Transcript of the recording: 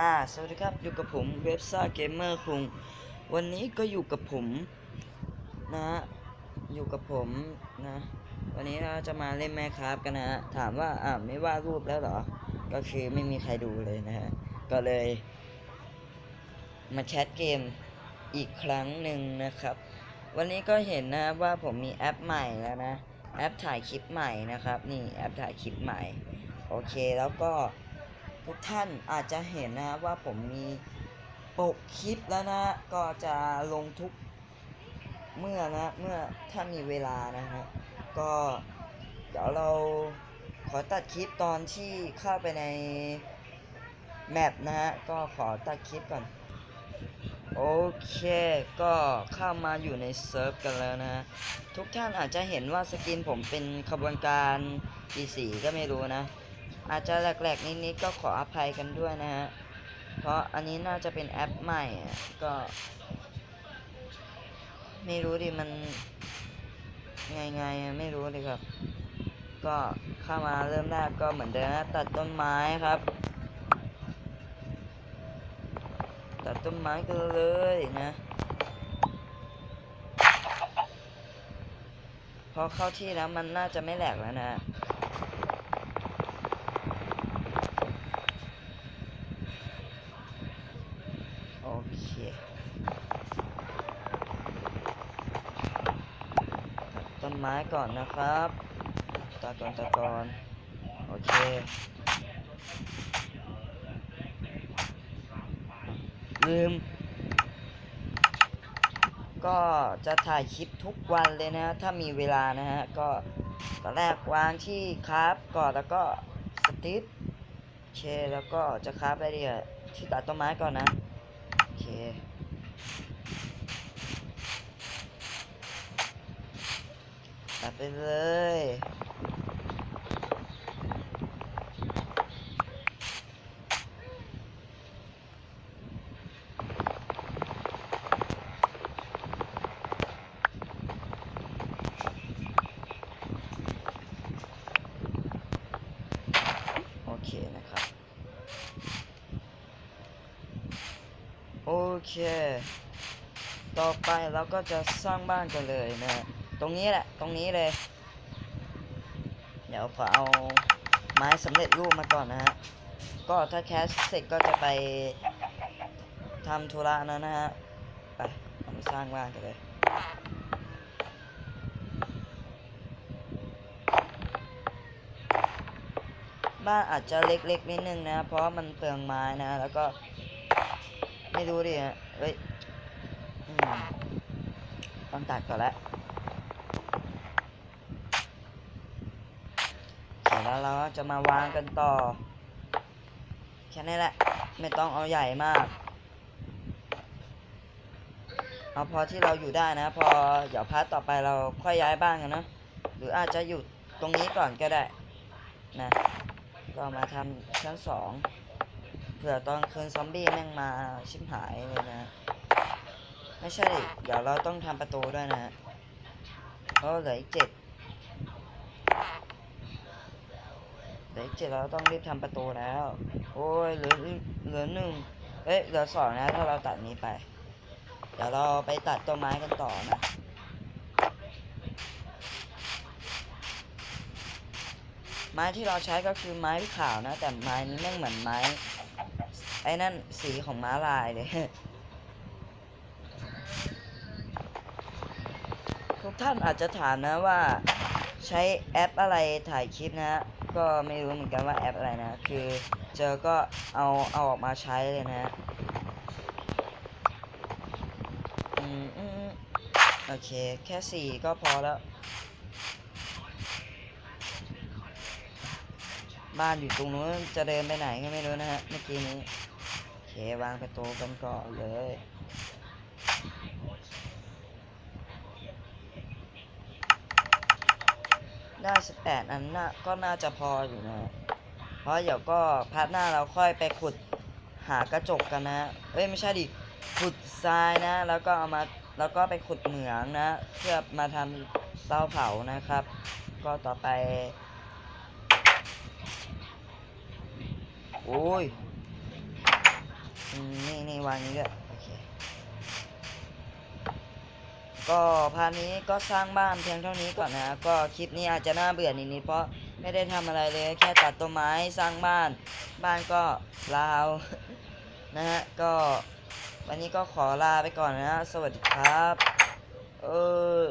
อ่าสวัสดีครับอยู่กับผมเว็บซ่าเกมเมอร์คุงวันนี้ก็อยู่กับผมนะอยู่กับผมนะ วันนี้เราจะมาเล่นแมคครับกันนะฮะถามว่าอ่าไม่ว่ารูปแล้วเหรอ ก็คือไม่มีใครดูเลยนะฮะก็เลย มาแชทเกมอีกครั้งหนึ่งนะครับ วันนี้ก็เห็นนะว่าผมมีแอปใหม่แล้วนะแอปถ่ายคลิปใหม่นะครับ นี่แอปถ่ายคลิปใหม่ โอเคแล้วก็ ทุกท่านอาจจะเห็นนะว่าผมมีปกคลิปแล้วนะ ก็จะลงทุกเมื่อนะเมื่อถ้ามีเวลานะฮะก็เดี๋ยวเราขอตัดคลิปตอนที่เข้าไปในแมปนะฮะก็ขอตัดคลิปก่อนโอเค ก็เข้ามาอยู่ในเซิร์ฟกันแล้วนะ ทุกท่านอาจจะเห็นว่าสกินผมเป็นขบวนการกี่สีก็ไม่รู้นะ อาจจะแหลกๆนิดๆก็ขออภัยกันด้วยนะฮะ เพราะอันนี้น่าจะเป็นแอปใหม่ก็ ไม่รู้ดิมันไงไงๆไม่รู้เลยครับ ก็เข้ามาเริ่มแรกก็เหมือนเดิมนะตัดต้นไม้ครับ ตัดต้นไม้กันเลยนะพอเข้าที่แล้วมันน่าจะไม่แหลกแล้วนะ โอ เคตัดต้นไม้ก่อนนะครับตาก่อนตาก่อนโอเคลืม ก็จะถ่ายคลิปทุกวันเลยนะ ถ้ามีเวลานะฮะ ก็ตอนแรกวางที่คราฟก่อนแล้วก็สติปเคแล้วก็จะคราฟอะไรดีอะที่ตัดต้นไม้ก่อนนะ เค ตัดไปเลย โอเคนะครับ โอเค ต่อไปเราก็จะสร้างบ้านกันเลยนะ ตรงนี้แหละ ตรงนี้เลย เดี๋ยวขอเอาไม้สำเร็จรูปมาก่อนนะฮะ ก็ถ้าแคสเสร็จก็จะไปทำธุระนะนะฮะ ไปเรามาสร้างบ้านกันเลยบ้านอาจจะเล็กๆนิดนึงนะ เพราะมันเปลืองไม้นะ แล้วก็ ไม่รู้ดิฮะเฮ้ยต้องตัดก่อนและเสร็จแล้วเราจะมาวางกันต่อ แค่นี้แหละ ไม่ต้องเอาใหญ่มาก เอาพอที่เราอยู่ได้นะ พอเดี๋ยวพาร์ทต่อไปเราค่อยย้ายบ้านกันนะ หรืออาจจะอยู่ตรงนี้ก่อนก็ได้ นะ ก็มาทำชั้นสอง เผื่อตอนคืนซอมบี้แม่งมาชิบหายเลยนะ ไม่ใช่ดิเดี๋ยวเราต้องทำประตูด้วยนะเพราะเหลืออีกเจ็ดเหลืออีกเจ็ดเราต้องรีบทำประตูแล้ว โอ้ยเหลืออีกเหลือหนึ่งเอ้ยเหลือสองนะถ้าเราตัดนี้ไป เดี๋ยวเราไปตัดต้นไม้กันต่อนะไม้ที่เราใช้ก็คือไม้ขาวนะ แต่ไม้นี้แม่งเหมือนไม้ ไอ้นั่นสีของม้าลายเลยทุกท่านอาจจะถามนะว่าใช้แอปอะไรถ่ายคลิปนะ ก็ไม่รู้เหมือนกันว่าแอปอะไรนะ คือเจอก็เอาเอาออกมาใช้เลยนะอืมอืมโอเค แค่สี่ก็พอแล้ว บ้านอยู่ตรงนู้นจะเดินไปไหนก็ไม่รู้นะฮะเมื่อกี้นี้ เควางประตูกันก่อนเลยได้สิบแปดอันน่าก็น่าจะพออยู่นะ เพราะเดี๋ยวก็พาร์ทหน้าเราค่อยไปขุดหากระจกกันนะ เอ้ยไม่ใช่ดิ ขุดทรายนะ แล้วก็เอามา แล้วก็ไปขุดเหมืองนะ เพื่อมาทำเตาเผานะครับ ก็ต่อไป โอ้ย นี่นี่วางนี้ก็โอเคก็พาร์ทนี้ก็สร้างบ้านเพียงเท่านี้ก่อนนะก็คลิปนี้อาจจะน่าเบื่อนิดๆเพราะไม่ได้ทำอะไรเลยแค่ตัดต้นไม้สร้างบ้าน บ้านก็ลาวนะฮะก็วันนี้ก็ขอลาไปก่อนนะ สวัสดีครับ เออ